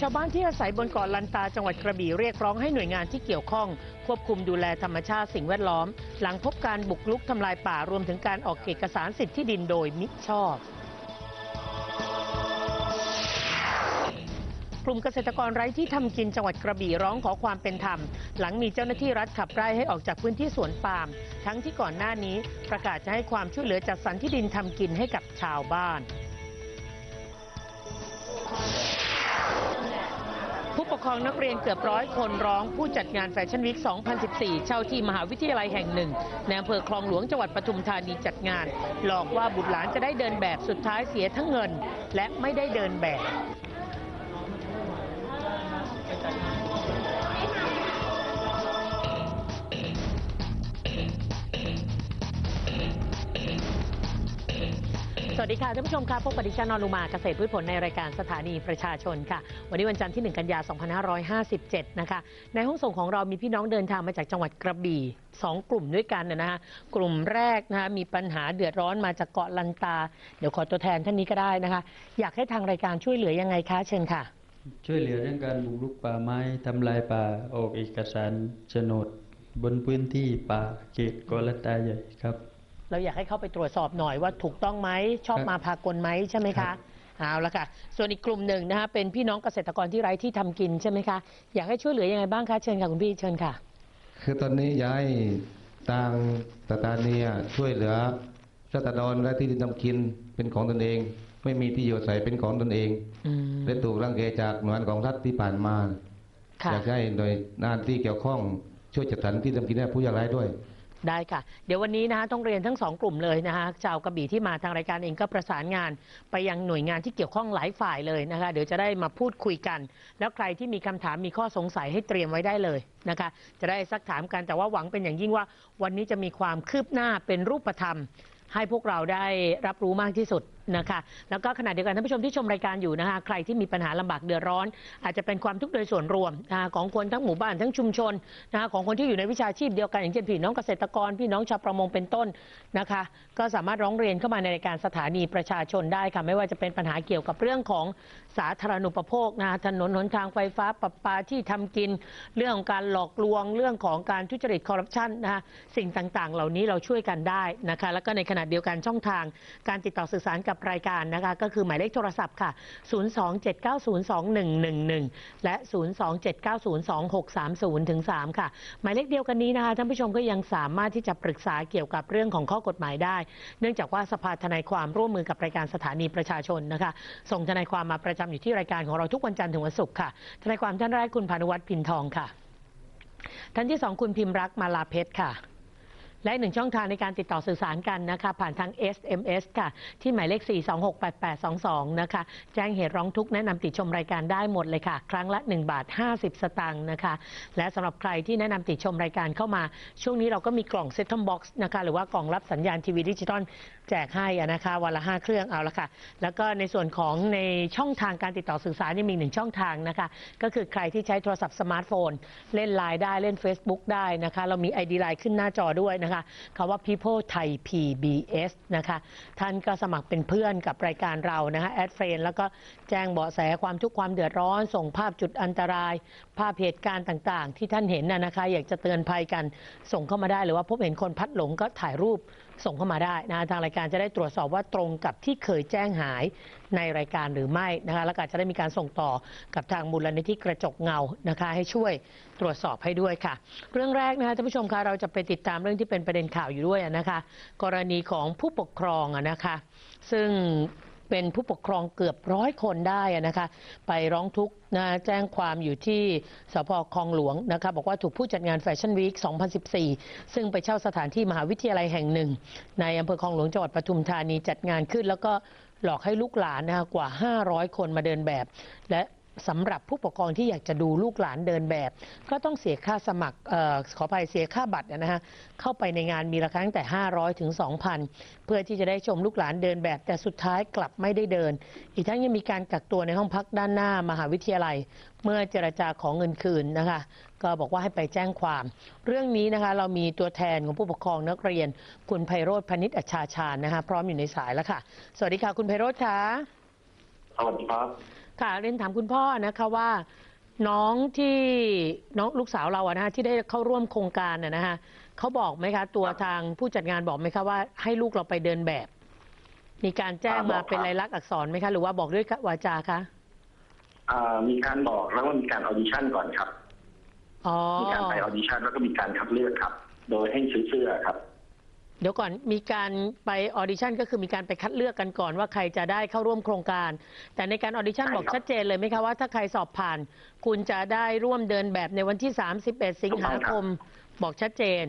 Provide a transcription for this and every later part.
ชาวบ้านที่อาศัยบนเกาะลันตาจังหวัดกระบี่เรียกร้องให้หน่วยงานที่เกี่ยวข้อง ควบคุมดูแลธรรมชาติสิ่งแวดล้อม หลังพบการบุกรุกทำลายป่ารวมถึงการออกเอกสารสิทธิดินโดยมิชอบกลุ่มเกษตรกรไร้ที่ทำกินจังหวัดกระบี่ร้องขอความเป็นธรรม หลังมีเจ้าหน้าที่รัฐขับไล่ให้ออกจากพื้นที่สวนปาล์มทั้งที่ก่อนหน้านี้ประกาศจะให้ความช่วยเหลือจัดสรรที่ดินทำกินให้กับชาวบ้าน ปกครองนักเรียนเกือบร้อยคนร้องผู้จัดงานแฟชั่นวีค 2014 เช่าที่มหาวิทยาลัยแห่งหนึ่งในอำเภอคลองหลวงจังหวัดปทุมธานีจัดงาน หลอกว่าบุตรหลานจะได้เดินแบบสุดท้ายเสียทั้งเงิน และไม่ได้เดินแบบ วัสดีค่ะท่านผู้ชมค่ะพบกับดิฉันนอนุมาเกษตรพืชผลในรายการสถานีประชาชนค่ะ วันนี้วันจันทร์ที่ 1 กันยา 2557 นะคะ ในห้องส่งของเรามีพี่น้องเดินทางมาจากจังหวัดกระบี่2 กลุ่มด้วยกันนะนะคะกลุ่มแรกนะคะมีปัญหาเดือดร้อนมาจากเกาะลันตา เดี๋ยวขอตัวแทนท่านนี้ก็ได้นะคะ อยากให้ทางรายการช่วยเหลือยังไงคะเชิญค่ะ ช่วยเหลือเรื่องการบุกรุกป่าไม้ทำลายป่าออกเอกสารโฉนด บนพื้นที่ป่าเขตกอลันตาใหญ่ครับ เราอยากให้เข้าไปตรวจสอบหน่อยว่าถูกต้องไหมชอบครับมาพากลไหมใช่ไหมครัคะบเอาละค่ะ ส่วนอีกกลุ่มหนึ่งนะคะเป็นพี่น้องเกษตรกรที่ไร้ที่ทำกินใช่ไหมคะอยากให้ช่วยเหลือยังไงบ้างคะเชิญค่ะคุณพี่เชิญค่ะ คือตอนนี้ย้ายทางสถานีอะช่วยเหลือรัษฎรและที่ดินทำกินเป็นของตนเอง ไม่มีที่อยู่อาศัยเป็นของตนเองอืมและถูกรังแกจากหน่วยงานของรัฐที่ผ่านมาค่ะอยากให้โดยงานที่เกี่ยวข้องช่วยจัดสรรที่ทำกินให้ผู้ยากไร้ด้วย ได้ค่ะ เดี๋ยววันนี้นะคะต้องเรียนทั้งสองกลุ่มเลยนะคะชาวกระบี่ที่มาทางรายการเองก็ประสานงาน ไปยังหน่วยงานที่เกี่ยวข้องหลายฝ่ายเลยนะคะเดี๋ยวจะได้มาพูดคุยกัน แล้วใครที่มีคำถามมีข้อสงสัยให้เตรียมไว้ได้เลยนะคะจะได้ซักถามกันแต่ว่าหวังเป็นอย่างยิ่งว่า วันนี้จะมีความคืบหน้าเป็นรูปธรรม ให้พวกเราได้รับรู้มากที่สุด นะคะ แล้วก็ขณะเดียวกันท่านผู้ชมที่ชมรายการอยู่นะคะ ใครที่มีปัญหาลำบากเดือดร้อน อาจจะเป็นความทุกข์โดยส่วนรวมนะคะของคนทั้งหมู่บ้านทั้งชุมชนนะคะของคนที่อยู่ในวิชาชีพเดียวกันอย่างเช่นพี่น้องเกษตรกร พี่น้องชาวประมงเป็นต้นนะคะ ก็สามารถร้องเรียนเข้ามาในรายการสถานีประชาชนได้ค่ะไม่ว่าจะเป็นปัญหาเกี่ยวกับเรื่องของสาธารณูปโภคนะคะถนนหนทางไฟฟ้าประปาที่ทำกิน เรื่องของการหลอกลวงเรื่องของการทุจริตคอร์รัปชันนะคะสิ่งต่างๆ เหล่านี้เราช่วยกันได้นะคะแล้วก็ในขณะเดียวกันช่องทางการติดต่อสื่อสารกับรายการนะคะ ก็คือหมายเลขโทรศัพท์ค่ะ 027902111 และ 027902630ถึง3ค่ะ หมายเลขเดียวกันนี้นะคะท่านผู้ชมก็ยังสามารถที่จะปรึกษาเกี่ยวกับเรื่องของข้อกฎหมายได้ เนื่องจากว่าสภาทนายความร่วมมือกับรายการสถานีประชาชนนะคะ ส่งทนายความมาประจำอยู่ที่รายการของเราทุกวันจันทร์ถึงวันศุกร์ค่ะ ทนายความท่านแรกคุณพานุวัฒน์พินทองค่ะ ท่านที่สองคุณพิมพ์รักมาลาเพชรค่ะ และอีกหนึ่งช่องทางในการติดต่อสื่อสารกันนะคะ ผ่านทาง SMS ค่ะ ที่หมายเลข 4268822 นะคะ แจ้งเหตุร้องทุกข์แนะนำติชมรายการได้หมดเลยค่ะ ครั้งละ 1 บาท 50 สตางค์นะคะ และสำหรับใครที่แนะนำติชมรายการเข้ามา ช่วงนี้เราก็มีกล่องเซ็ตทอมบ็อกซ์นะคะ หรือว่ากล่องรับสัญญาณทีวีดิจิตอล แจกให้นะคะวันละ 5 เครื่องเอาละค่ะ แล้วก็ในส่วนของในช่องทางการติดต่อสื่อสารยังมีหนึ่งช่องทางนะคะ ก็คือใครที่ใช้โทรศัพท์สมาร์ทโฟน เล่นไลน์ได้เล่น Facebook ได้นะคะ เรามี ID ไลน์ขึ้นหน้าจอด้วยนะคะคำว่า People Thai PBS นะคะท่านก็สมัครเป็นเพื่อนกับรายการเรานะคะแอดเฟรนแล้วก็แจ้งเบาะแสความทุกข์ความเดือดร้อน ส่งภาพจุดอันตราย ภาพเหตุการณ์ต่างๆ ที่ท่านเห็นนะคะ อยากจะเตือนภัยกันส่งเข้ามาได้หรือว่าพบเห็นคนพัดหลงก็ถ่ายรูป ส่งเข้ามาได้นะทางรายการจะได้ตรวจสอบว่าตรงกับที่เคยแจ้งหายในรายการหรือไม่นะคะแล้วก็จะได้มีการส่งต่อกับทางมูลนิธิกระจกเงานะคะให้ช่วยตรวจสอบให้ด้วยค่ะ เรื่องแรกนะคะท่านผู้ชมคะเราจะไปติดตามเรื่องที่เป็นประเด็นข่าวอยู่ด้วยนะคะ กรณีของผู้ปกครองนะคะ ซึ่ง เป็นผู้ปกครองเกือบร้อยคนได้นะคะ ไปร้องทุกข์นะแจ้งความอยู่ที่สพคลองหลวงนะคะบอกว่าถูกผู้จัดงานแฟชั่นวีค 2014 ซึ่งไปเช่าสถานที่มหาวิทยาลัยแห่งหนึ่ง ในอำเภอคลองหลวงจังหวัดปทุมธานีจัดงานขึ้น แล้วก็หลอกให้ลูกหลานนะคะกว่า 500 คนมาเดินแบบ และ สำหรับผู้ปกครองที่อยากจะดูลูกหลานเดินแบบ ก็ต้องเสียค่าสมัครออขออภัยเสียค่าบัตรนะฮะเข้าไปในงานมีราคาตั้งแต่ 500 ถึง 2,000 เพื่อที่จะได้ชมลูกหลานเดินแบบ แต่สุดท้ายกลับไม่ได้เดิน อีกทั้งยังมีการกักตัวในห้องพักด้านหน้ามหาวิทยาลัย เมื่อเจรจาของเงินคืนนะคะก็บอกว่าให้ไปแจ้งความ เรื่องนี้นะคะเรามีตัวแทนของผู้ปกครองนักเรียน คุณไพโรธพนิษฐ์อัชชาชาญนะคะพร้อมอยู่ในสายแล้วค่ะ สวัสดีค่ะคุณไพโรธค่ะสวัสดีครับ ค่ะเรียนถามคุณพ่อนะคะว่า น้องที่น้องลูกสาวเราอะนะคะที่ได้เข้าร่วมโครงการน่ะนะคะเขาบอกไหมคะ ตัวทางผู้จัดงานบอกไหมคะว่าให้ลูกเราไปเดินแบบ มีการแจ้งอ่าบมาอกครับเป็นลายลักษณ์อักษรไหมคะ หรือว่าบอกด้วยวาจาคะอ่ามีการบอกแล้วก็มีการออดิชั่นก่อนครับ อ๋อ มีการไปออดิชั่นแล้วก็มีการคัดเลือกครับ โดยให้ซื้อเสื้อครับ เดี๋ยวก่อนมีการไปออดิชั่นก็คือมีการไปคัดเลือกกันก่อนว่าใครจะได้เข้าร่วมโครงการ แต่ในการออดิชั่นใช่บอกครับชัดเจนเลยไหมคะว่าถ้าใครสอบผ่าน คุณจะได้ร่วมเดินแบบในวันที่ 31 สิงหาคม บอกชัดเจน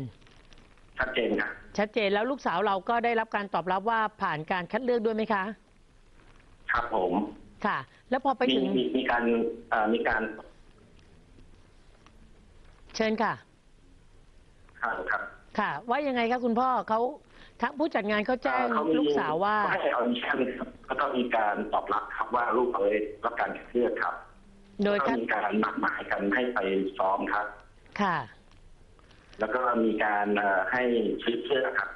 ชัดเจนครับ ชัดเจนแล้วลูกสาวเราก็ได้รับการตอบรับว่าผ่านการคัดเลือกด้วยไหมคะ ครับผมค่ะ แล้วพอไปมีถึงมีมีการอ่ามีการเชิญค่ะ ครับครับ ค่ะ ว่ายังไงคะคุณพ่อเขาทางผู้จัดงานเขาแจ้งอ่เขมีลูกสาวว่าให้ออดิชั่นครับก็ต้องมีการตอบรับครับว่าลูกเขาได้รับการคัดเลือกครับโดยแล้วก็คัดมีการนัดหมายกันให้ไปซ้อมครับ ค่ะ แล้วก็มีการเอ่อให้ซื้อเสื้อครับ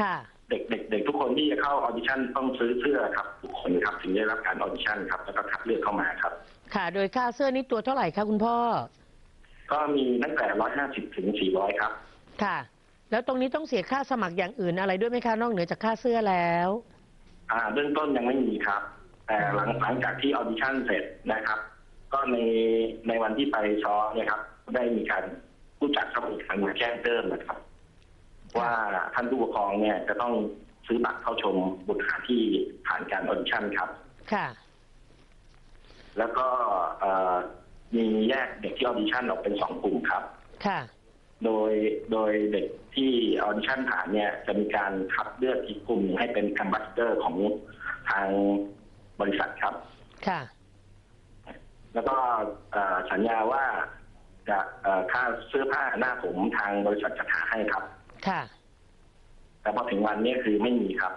ค่ะ เด็กเด็กเด็กทุกคนที่จะเข้าออดิชั่นต้องซื้อเสื้อครับทุกคนครับถึงได้รับการออดิชั่นครับแล้วก็คัดเลือกเข้ามาครับ ค่ะ โดยค่าเสื้อนี่ตัวเท่าไหร่คะคุณพ่อ ก็มีตั้งแต่ร้อยห้าสิบถึงสี่ร้อยครับ ค่ะ แล้วตรงนี้ต้องเสียค่าสมัครอย่างอื่นอะไรด้วยไหมคะนอกเหนือจากค่าเสื้อแล้ว อ่าเบื้องต้นยังไม่มีครับ แต่หลังหลังจากที่ออดิชั่นเสร็จนะครับ ก็ในในวันที่ไปซ้อมเนี่ยครับ ได้มีการผู้จัดสมุดการมาแจ้งเติมนะครับ ว่าท่านผู้ปกครองเนี่ยจะต้องซื้อบัตรเข้าชมบุตรหาที่ผ่านการออดิชั่นครับ ค่ะ แล้วก็เอ่อมีแยกเด็กที่ออดิชั่นออกเป็นสองกลุ่มครับ ค่ะ โดยโดยเด็กที่ออดิชั่นผ่านเนี่ยจะมีการคัดเลือกอีกกลุ่มหนึ่งให้เป็นแอมบาสเดอร์ของทางบริษัทครับ ค่ะ แล้วก็เอ่อสัญญาว่าจะเอ่อค่าเสื้อผ้าหน้าผมทางบริษัทจะหาให้ครับ ค่ะ แต่พอถึงวันเนี้คือไม่มีครับ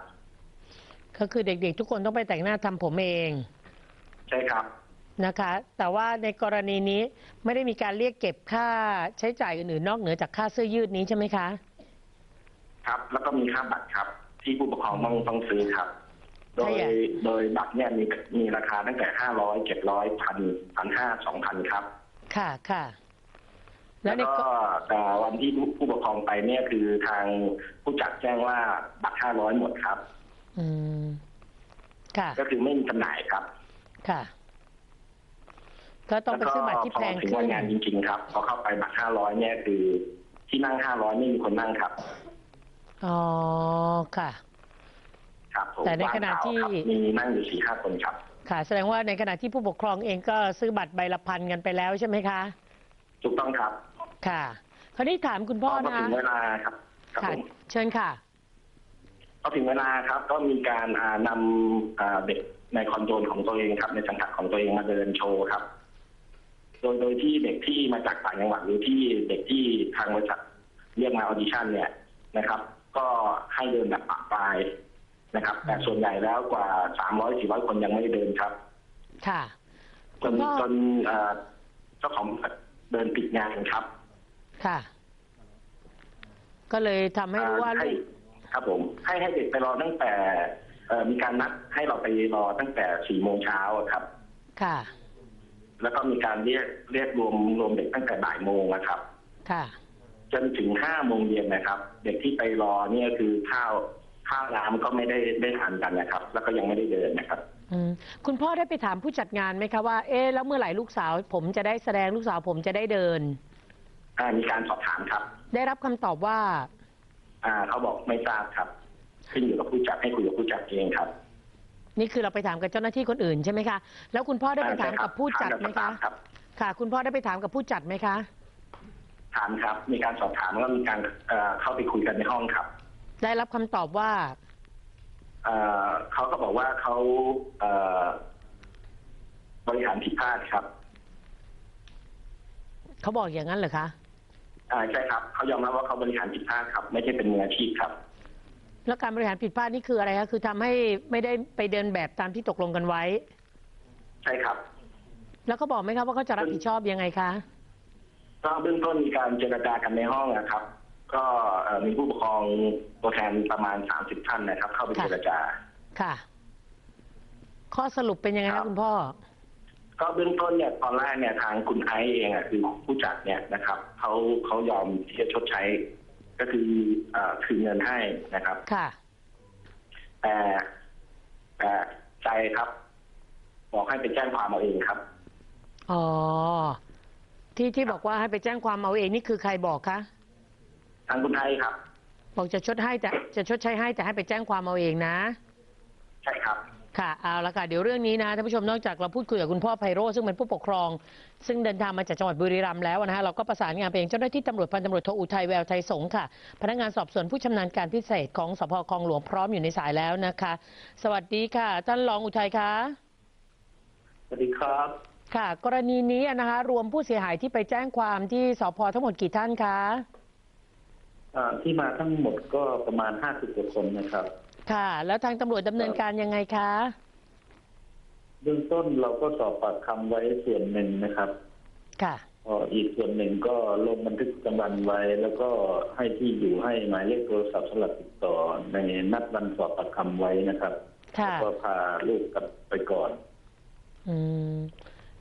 ก็คือเด็กๆ ทุกคนต้องไปแต่งหน้าทำผมเอง ใช่ครับ นะคะ แต่ว่าในกรณีนี้ไม่ได้มีการเรียกเก็บค่าใช้จ่ายอื่นๆนอกเหนือจากค่าเสื้อยืดนี้ใช่ไหมคะ ครับ แล้วก็มีค่าบัตรครับ ที่ผู้ปกครองต้องต้องซื้อครับ โดยใช่อะโดยบัตรเนี่ยมีมีราคาตั้งแต่ห้าร้อยเจ็ดร้อยพันพันห้าสองพันครับ ค่ะค่ะแล้แล้ววในก็กแต่วันที่ผู้ปกครองไปเนี่ยคือทางผู้จัดแจ้งว่าบัตรห้าร้อยหมดครับ อืม ค่ะ ก็คือไม่มีจำหน่ายครับ ค่ะ ก็ต้องไปซื้อบัตรที่แพงล้วก็พอถึงขึ้วันนงานจริง ๆ ครับพอเข้าไปบัตรห้าร้อยเนี่ยคือที่นั่งห้าร้อยไม่มีคนนั่งครับ อ๋อ ค่ะ ครับผมแต่ในขณะที่ว่างเปล่าครับมีนั่งอยู่สี่ห้าคนครับ ค่ะ แสดงว่าในขณะที่ผู้ปกครองเองก็ซื้อบัตรใบละพันกันไปแล้วใช่ไหมคะ ถูกต้องครับ ค่ะ คราวนี้ถามคุณพ่อพอนะถึคะงเวลาครับครับค่ะผมเชิญค่ะพอถึงเวลาครับ ก็มีการอ่านำอ่าเด็กในคอนโดของตัวเองครับ ในสังกัดของตัวเองมาเดินโชว์ครับ โดยโดยที่เด็กที่มาจากต่างจังหวัดหรือที่เด็กที่ทางบริษัทเรียกมาออดิชั่นเนี่ยนะครับ ก็ให้เดินแบบปะปลายนะครับ แต่ส่วนใหญ่แล้วกว่าสามร้อยสี่ร้อยคนยังไม่ได้เดินครับ ค่ะ จนคุณพ่อจนเอ่อเจ้าของบริษัทเดินปิดงานครับ ค่ะ ก็เลยทำให้รู้ว่าอ่ลูก ครับผม ให้ให้เด็กไปรอตั้งแต่เอ่อมีการนัดให้เราไปรอตั้งแต่สี่โมงเช้าอะครับ ค่ะ แล้วก็มีการเรียกเรียกรวมรวมเด็กตั้งแต่บ่ายโมงนะครับ ค่ะ จนถึงห้าโมงเย็นนะครับ เด็กที่ไปรอเนี่ยคือข้าวข้าวน้ำก็ไม่ได้ได้ทานกันนะครับ แล้วก็ยังไม่ได้เดินนะครับ อืมคุณพ่อได้ไปถามผู้จัดงานไหมคะว่า เอ๊ะแล้วเมื่อไหร่ลูกสาว ผมจะได้แสดงลูกสาวผมจะได้เดิน อ่ามีการสอบถามครับ ได้รับคำตอบว่า อ่าเขาบอกไม่ทราบครับ ขึ้นอยู่กับผู้จัดให้คุยกับผู้จัดเองครับ นี่คือเราไปถามกับเจ้าหน้าที่คนอื่นใช่ไหมคะ แล้วคุณพ่อได้ไปถามใช่ครักับผู้จัดไหมถาคะกับสตาฟครับค่ะ คุณพ่อได้ไปถามกับผู้จัดไหมคะ ถามครับ มีการสอบถามแล้วก็มีการเอ่อเข้าไปคุยกันในห้องครับได้รับคำตอบว่า เอ่อเขาก็บอกว่าเขาเอ่อบริหารผิดพลาดครับเขาบอกอย่างนั้นเหรอคะ อ่าใช่ครับเขายอมรับว่าเขาบริหารผิดพลาดครับ ไม่ใช่เป็นมืออาชีพครับ แล้วการบริหารผิดพลาดนี่คืออะไรคะคือทำให้ไม่ได้ไปเดินแบบตามที่ตกลงกันไว้ ใช่ครับ แล้วเขาบอกไหมคะว่าเขาจะรับผิดชอบยังไงคะก็เบื้องต้นมีการเจรจากันในห้องนะครับ ก็เอ่อมีผู้ปกครองตัวแทนประมาณสามสิบท่านนะครับ เข้าไปค่ะเจรจา ค่ะ ข้อสรุปเป็นยังไงครัคะบคุณพ่อ ก็เบื้องต้นเนี่ยตอนแรกเนี่ยทางคุณไอซ์เองอะคือผู้จัดเนี่ยนะครับเขาเขายอมที่จะชดใช้ ก็คือเอ่อคืนเงินให้นะครับค่ะ แต่แต่ใจครับ บอกให้ไปแจ้งความเอาเองครับ อ๋อ ที่ที่บอกว่าให้ไปแจ้งความเอาเองนี่คือใครบอกคะทางคุณไอซ์ครับ บอกจะชดให้แต่จะชดใช้ให้แต่ให้ไปแจ้งความเอาเองนะ ใช่ครับ ค่ะเอาละค่ะเดี๋ยวเรื่องนี้นะท่านผู้ชมนอกจากเราพูดคุยกับคุณพ่อไพโรจน์ซึ่งเป็นผู้ปกครอง ซึ่งเดินทางมาจากจังหวัดบุรีรัมย์แล้วนะฮะเราก็ประสานงานไปยังเจ้าหน้าที่ตำรวจพันตำรวจโทอุทัยแววไทยสงฆ์ค่ะ พนักงานสอบสวนผู้ชำนาญการพิเศษของสพคลองหลวงพร้อมอยู่ในสายแล้วนะคะ สวัสดีค่ะ ท่านรองอุทัยคะสวัสดีครับ ค่ะ กรณีนี้นะคะรวมผู้เสียหายที่ไปแจ้งความที่สพทั้งหมดกี่ท่านคะที่มาทั้งหมดก็ประมาณห้าสิบกว่าคนนะครับ ค่ะ แล้วทางตำรวจดำเนินการยังไงคะ เบื้องต้นเราก็สอบปากคำไว้ส่วนหนึ่งนะครับค่ะพออีกส่วนหนึ่งก็ลงบันทึกประจำวันไว้ แล้วก็ให้ที่อยู่ให้หมายเลขโทรศัพท์สำหรับติดต่อในนัดวันสอบปากคำไว้นะครับค่ะ แล้วก็พาลูกกลับไปก่อน อืม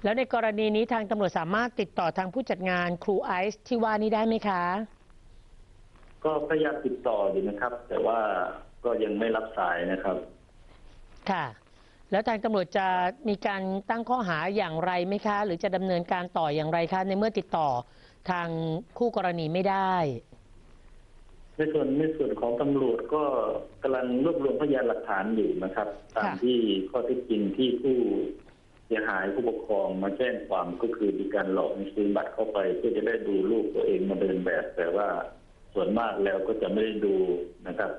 แล้วในกรณีนี้ทางตำรวจสามารถติดต่อทางผู้จัดงานครูไอซ์ที่ว่านี้ได้ไหมคะ ก็พยายามติดต่ออยู่นะครับ แต่ว่า ก็ยังไม่รับสายนะครับ ค่ะ แล้วทางตำรวจจะมีการตั้งข้อหาอย่างไรไหมคะ หรือจะดำเนินการต่ออย่างไรคะในเมื่อติดต่อทางคู่กรณีไม่ได้ ในส่วนในส่วนของตำรวจก็กำลังรวบรวมพยานหลักฐานอยู่นะครับ ตามค่ะที่ข้อเท็จจริงที่ผู้เสียหายผู้ปกครองมาแจ้งความก็คือมีการหลอกให้ซื้อบัตรเข้าไป เพื่อจะได้ดูลูกตัวเองมาเดินแบบ แต่ว่าส่วนมากแล้วก็จะไม่ได้ดูนะครับ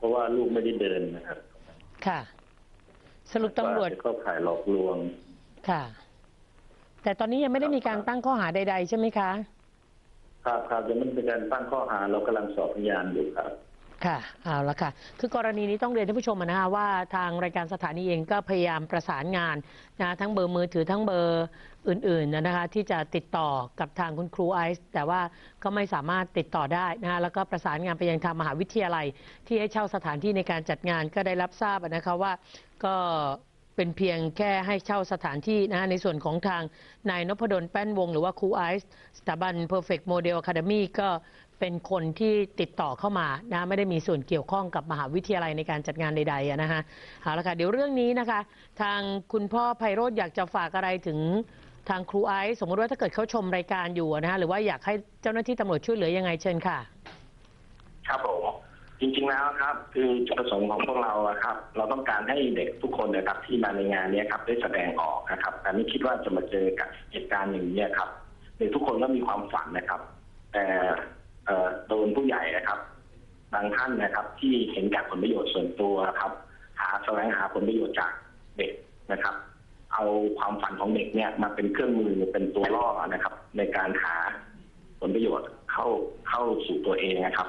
เพราะว่าลูกไม่ได้เดินนะครับค่ะ สรุปตำรวจาจะเข้าข่ายหลอกลวงค่ะ แต่ตอนนี้ยังไม่ได้มีการตั้งข้อหาใด ๆ ใช่ไหมคะ ครับครับยังไม่เป็นการตั้งข้อหาเรากำลังสอบพยานอยู่ครับ ค่ะเอาละค่ะ คือกรณีนี้ต้องเรียนท่านผู้ชมนะคะว่าทางรายการสถานีเองก็พยายามประสานงานนะทั้งเบอร์มือถือทั้งเบอร์อื่นๆนะคะที่จะติดต่อกับทางคุณครูไอซ์แต่ว่าก็ไม่สามารถติดต่อได้นะคะแล้วก็ประสานงานไปยังทางมหาวิทยาลัย ที่ให้เช่าสถานที่ในการจัดงานก็ได้รับทราบนะคะว่าก็เป็นเพียงแค่ให้เช่าสถานที่นะในส่วนของทางนายนพดลแป้นวง หรือว่าครูไอซ์สถาบัน Perfect Model Academy ก็ เป็นคนที่ติดต่อเข้ามานะไม่ได้มีส่วนเกี่ยวข้องกับมหาวิทยาลัยในการจัดงานใดๆนะฮะเอาละค่ะเดี๋ยวเรื่องนี้นะคะ ทางคุณพ่อไพโรธอยากจะฝากอะไรถึงทางครูไอซ์สมมติว่าถ้าเกิดเขาชมรายการอยู่นะฮะหรือว่าอยากให้เจ้าหน้าที่ตำรวจช่วยเหลือยังไงเชิญค่ะ ครับผมจริงๆแล้วครับ คือจุดประสงค์ของพวกเราครับ เราต้องการให้เด็กทุกคนนะครับที่มาในงานนี้ครับได้แสดงออกนะครับ แต่ไม่คิดว่าจะมาเจอกับเหตุการณ์อย่างนี้ยครับเด็กทุกคนก็มีความฝันนะครับ แต่ โดนผู้ใหญ่นะครับ บางท่านนะครับ ที่เห็นแก่ผลประโยชน์ส่วนตัวครับ หาแสวงหาผลประโยชน์จากเด็กนะครับ เอาความฝันของเด็กเนี่ยมาเป็นเครื่องมือเป็นตัวล่อนะครับ ในการหาผลประโยชน์เข้าเข้าสู่ตัวเองนะครับ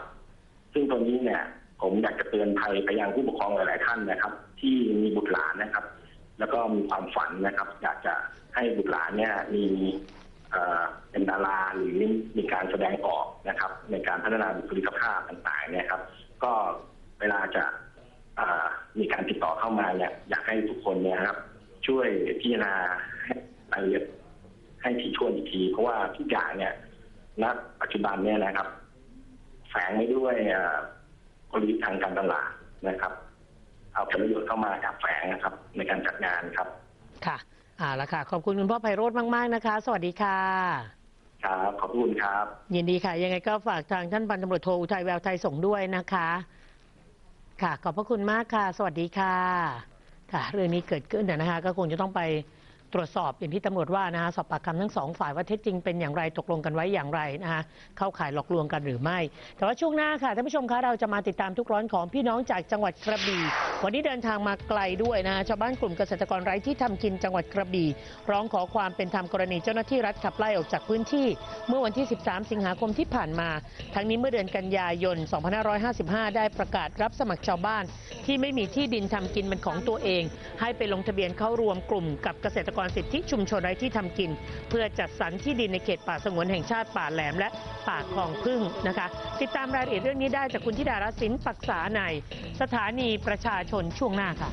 ซึ่งตรงนี้เนี่ย ผมอยากจะเตือนภัยไปยังผู้ปกครองหลาย ๆ ท่านนะครับ ที่มีบุตรหลานนะครับ แล้วก็มีความฝันนะครับ อยากจะให้บุตรหลานเนี่ยมี เป็นดาราหรือมีการแสดงออกนะครับ ในการพัฒนาบุคลิกภาพต่างๆเนี่ยครับ ก็เวลาจะมีการติดต่อเข้ามาเนี่ยอยากให้ทุกคนเนี่ยครับ ช่วยพิจารณาให้รายละเอียดให้ถี่ถ้วนอีกที เพราะว่าทุกอย่างเนี่ยณปัจจุบันเนี่ยนะครับ แฝงไม่ด้วยกลยุทธ์ทางการตลาดนะครับ เอาผลประโยชน์เข้ามาแอบแฝงนะครับ ในการจัดงานครับ ค่ะ เอาละค่ะ ขอบคุณคุณพ่อไพโรธมาก ๆ นะคะ สวัสดีค่ะ ครับ ขอบคุณครับ ยินดีค่ะ ยังไงก็ฝากทางท่านพันตำรวจโทอุทัยแววไทยส่งด้วยนะคะ ค่ะ ขอบพระคุณมากค่ะ สวัสดีค่ะ ค่ะ เรื่องนี้เกิดขึ้นนะคะ ก็คงจะต้องไป ตรวจสอบอย่างที่ตำรวจว่านะคะสอบปากคำทั้งสองฝ่ายว่าเท็จจริงเป็นอย่างไรตกลงกันไว้อย่างไรนะคะเข้าข่ายหลอกลวงกันหรือไม่ แต่ว่าช่วงหน้าค่ะท่านผู้ชมคะเราจะมาติดตามทุกร้อนของพี่น้องจากจังหวัดกระบี่วันนี้เดินทางมาไกลด้วยนะคะชาวบ้านกลุ่มเกษตรกรไร้ที่ทำกินจังหวัดกระบี่ร้องขอความเป็นธรรมกรณีเจ้าหน้าที่รัฐขับไล่ออกจากพื้นที่ เมื่อวันที่ 13 สิงหาคมที่ผ่านมา ทั้งนี้เมื่อเดือนกันยายน 2555 ได้ประกาศรับสมัครชาวบ้าน ที่ไม่มีที่ดินทำกินเป็นของตัวเอง ให้ไปลงทะเบียนเข้ารวมกลุ่มกับเกษตรกรสิทธิชุมชนไร้ที่ทำกิน เพื่อจัดสรรที่ดินในเขตป่าสงวนแห่งชาติป่าแหลม และป่าคลองพึ่งนะคะ ติดตามรายละเอียดเรื่องนี้ได้จากคุณธิดารัตน์สินปักษาในสถานีประชาชนช่วงหน้าค่ะ